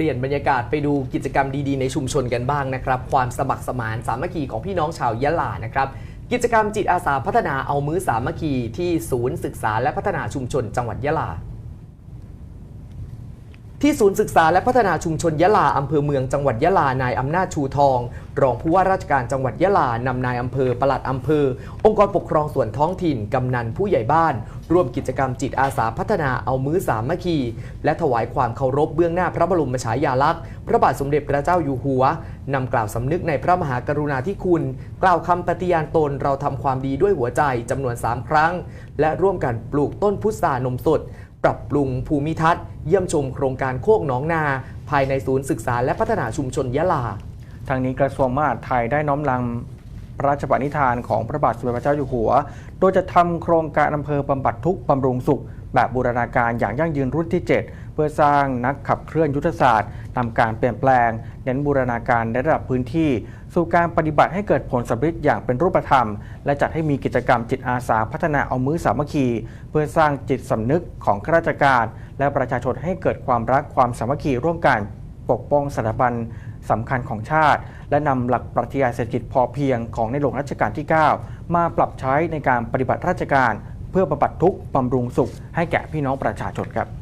เปลี่ยนบรรยากาศไปดูกิจกรรมดีๆ ในชุมชนกันบ้างนะครับ ความสมัครสมานสามัคคีของพี่น้องชาวยะลานะครับ กิจกรรมจิตอาสาพัฒนาเอามือสามัคคีที่ศูนย์ศึกษาและพัฒนาชุมชนจังหวัดยะลา ที่ศูนย์ศึกษาและพัฒนาชุมชนยะลาอำเภอเมืองจังหวัดยะลานายอำนาจชูทอง รองผู้ว่าราชการจังหวัดยะลานำนายอำเภอปลัดอำเภอ องค์กรปกครองส่วนท้องถิ่นกำนันผู้ใหญ่บ้าน ร่วมกิจกรรมจิตอาสาพัฒนาเอามือสามัคคี และถวายความเคารพเบื้องหน้าพระบรมฉายาลักษณ์พระบาทสมเด็จพระเจ้าอยู่หัวนำกล่าวสำนึกในพระมหากรุณาธิคุณ กล่าวคำปฏิญาณตนเราทำความดีด้วยหัวใจจำนวน 3 ครั้ง และร่วมกันปลูกต้นพุทรานมสด ปรับปรุงภูมิทัศน์ เยี่ยมชมโครงการโคกหนองนา ภายในศูนย์ศึกษาและพัฒนาชุมชนยะลา ทางนี้กระทรวงมหาดไทยได้น้อมนำพระราชปณิธานของพระบาทสมเด็จพระเจ้าอยู่หัว โดยจะทำโครงการอำเภอบำบัดทุกข์บำรุงสุข แบบบูรณาการอย่างยั่งยืนรุ่นที่ 7 เพื่อสร้างนักขับเคลื่อนยุทธศาสตร์นำการเปลี่ยนแปลง เน้นบูรณาการในระดับพื้นที่ สู่การปฏิบัติให้เกิดผลสำเร็จอย่างเป็นรูปธรรม และจัดให้มีกิจกรรมจิตอาสาพัฒนาเอามือสามัคคี เพื่อสร้างจิตสำนึกของข้าราชการ และประชาชนให้เกิดความรักความสามัคคีร่วมกัน ปกป้องสถาบันสำคัญของชาติ และนำหลักปรัชญาเศรษฐกิจพอเพียงของในหลวงรัชกาลที่ 9 มาปรับใช้ในการปฏิบัติราชการ เพื่อบำบัดทุกข์บำรุงสุขให้แก่พี่น้องประชาชนครับ